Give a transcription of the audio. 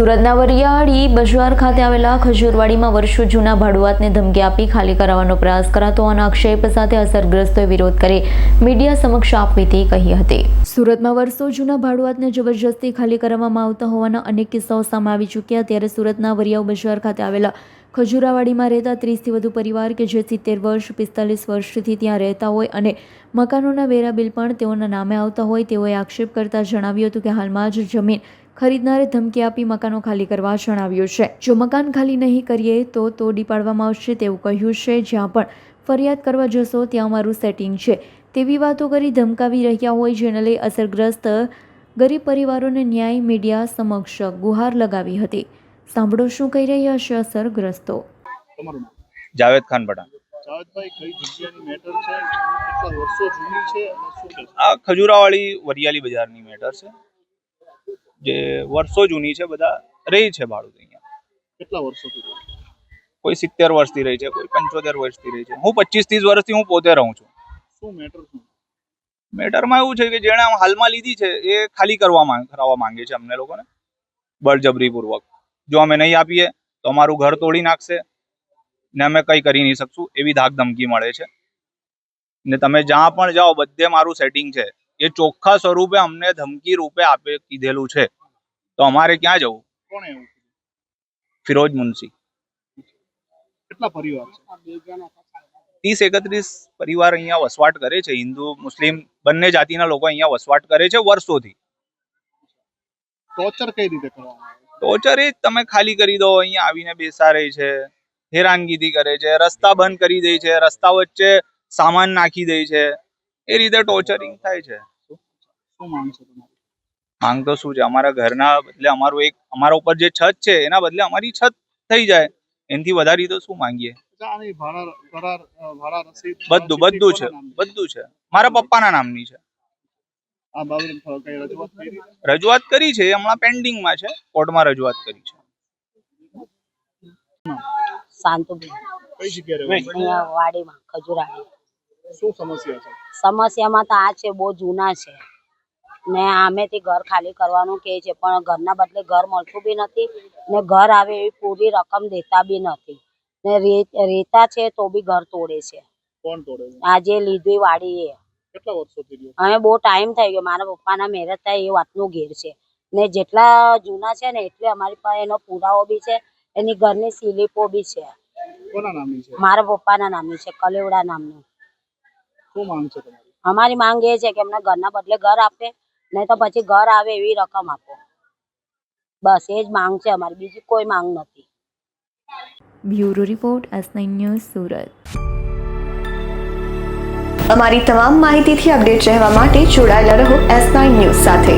સુરતના વરિયાળી બજાર ખાતે આવેલા ખજૂરવાડીમાં વર્ષો જૂના ભાડુઆતને ધમકી આપી ખાલી કરાવવાનો પ્રયાસ કરાતો અને આક્ષેપ સાથે અસરગ્રસ્તોએ વિરોધ કરી મીડિયા સમક્ષ આપવીતી કહી હતી. સુરતમાં વર્ષો જૂના ભાડુઆતને જબરજસ્તી ખાલી કરાવવામાં આવતા હોવાના અનેક કિસ્સાઓ સામે આવી ચૂક્યા. ત્યારે સુરતના વરિયાવ બજાર ખાતે આવેલા ખજુરાવાડીમાં રહેતા ત્રીસથી વધુ પરિવાર કે જે સિત્તેર વર્ષ, પિસ્તાલીસ વર્ષથી ત્યાં રહેતા હોય અને મકાનોના વેરા બિલ પણ તેઓના નામે આવતા હોય તેઓએ આક્ષેપ કરતા જણાવ્યું હતું કે હાલમાં જ જમીન ખરીદનારે ધમકી આપી મકાનો ખાલી કરવા જણાવ્યું છે. જો મકાન ખાલી નહીં કરીએ તો તોડી પાડવામાં આવશે તેવું કહ્યું છે. જ્યાં પણ ફરિયાદ કરવા જશો ત્યાં અમારું સેટિંગ છે. તેવી વાતો કરી ધમકાવી રહ્યા હોય જેને લઈ અસરગ્રસ્ત ગરીબ પરિવારોને ન્યાય મીડિયા સમક્ષ ગુહાર લગાવી હતી. સાંભળો શું કહી રહ્યા છે અસરગ્રસ્તો. જાવેદ ખાન પઠાણ. જાવેદભાઈ કઈ જગ્યાની મેટર છે? કેટલા વર્ષો જૂની છે અને શું કહેશો આ ખજૂરાવાળી વરિયાળી બજારની મેટર છે. જે વર્ષો જૂની છે બધા રહી છે ભાડું અહીંયા. કેટલા વર્ષોથી કોઈ સિત્તેર વર્ષથી રહી છે કોઈ પંચોતેર વર્ષથી રહી છે. હું પચીસ ત્રીસ વર્ષથી હું પોતે રહું છું. શું મેટર શું મેટરમાં એવું છે કે જેણે હાલમાં લીધી છે એ ખાલી કરવા માંગ કરાવવા માંગે છે અમને લોકોને. બળજબરીપૂર્વક. જો અમે નહીં આપીએ તો અમારું ઘર તોડી નાખશે ને અમે કંઈ કરી નહીં શકશું એવી ધાક ધમકી મળે છે. ને તમે જ્યાં પણ જાઓ બધે મારું સેટિંગ છે. એ ચોખ્ખા સ્વરૂપે અમને ધમકી રૂપે આપે કીધેલું છે. તો અમારે ક્યાં જવું? કોણ એવું ફિરોજ મુનશી. કેટલા પરિવાર ત્રીસ એકત્રીસ પરિવાર અહીંયા વસવાટ કરે છે. હિન્દુ મુસ્લિમ બંને જાતિના લોકો અહીંયા વસવાટ કરે છે વર્ષોથી. ટોર્ચર કઈ રીતે કરવામાં ટોર્ચર એ તમે ખાલી કરી દો અહીંયા આવીને બેસા રહે છે હેરાનગીરી કરે છે રસ્તા બંધ કરી દે છે રસ્તા વચ્ચે સામાન નાખી દે છે. એ રીતે ટોર્ચરિંગ થાય છે. શું માંગ છે તમારી? માંગ તો શું છે? અમારા ઘરના બદલે અમારું એક અમારા ઉપર જે છત છે એના બદલે અમારી છત થઈ જાય. એનાથી વધારી તો શું માંગીએ? અચ્છા, આની ભાડા કરાર અ, ભાડા રસીદ બધું બધું છે બધું છે. મારા પપ્પાના નામની છે. રજૂઆત કરી? છે હમણાં પેન્ડિંગમાં છે કોર્ટમાં રજૂઆત કરી છે. વાડીમાં ખજુરાડી શું સમસ્યા છે? સમસ્યામાં તો આ છે બહુ જૂના છે. ને આમેથી ઘર ખાલી કરવાનું કહે છે પણ ઘરના બદલે ઘર મળતું બી નથી ને ઘર આવે એવી પૂરી રકમ દેતા બી નથી. ને રેતા રહેતા છે તો બી ઘર તોડે છે. કોણ તોડે આજે લીધી વાડી એ કેટલા વર્ષોથી રહ્યો? હવે બહુ ટાઈમ થઈ ગયો મારા પપ્પાના મેરેજ થાય એ વાતનું ઘેર છે. ને જેટલા જૂના છે ને એટલે અમારી પાસે એનો પુરાવો બી છે એની ઘરની સ્લીપો બી છે. કોના નામની છે? મારા પપ્પાના નામની છે કલેવડા નામનું. શું માંગ છે તમારી? અમારી માંગ એ છે કે એમને ઘરના બદલે ઘર આપે નહીં તો પછી ઘર આવે એવી રકમ આપો. બસ એ જ માંગ છે અમારી. બીજી કોઈ માંગ નથી. Bureau report S news Surat. અમારી તમામ માહિતીથી અપડેટ રહેવા માટે જોડાયેલા રહો એસ નાઇન ન્યૂઝ સાથે.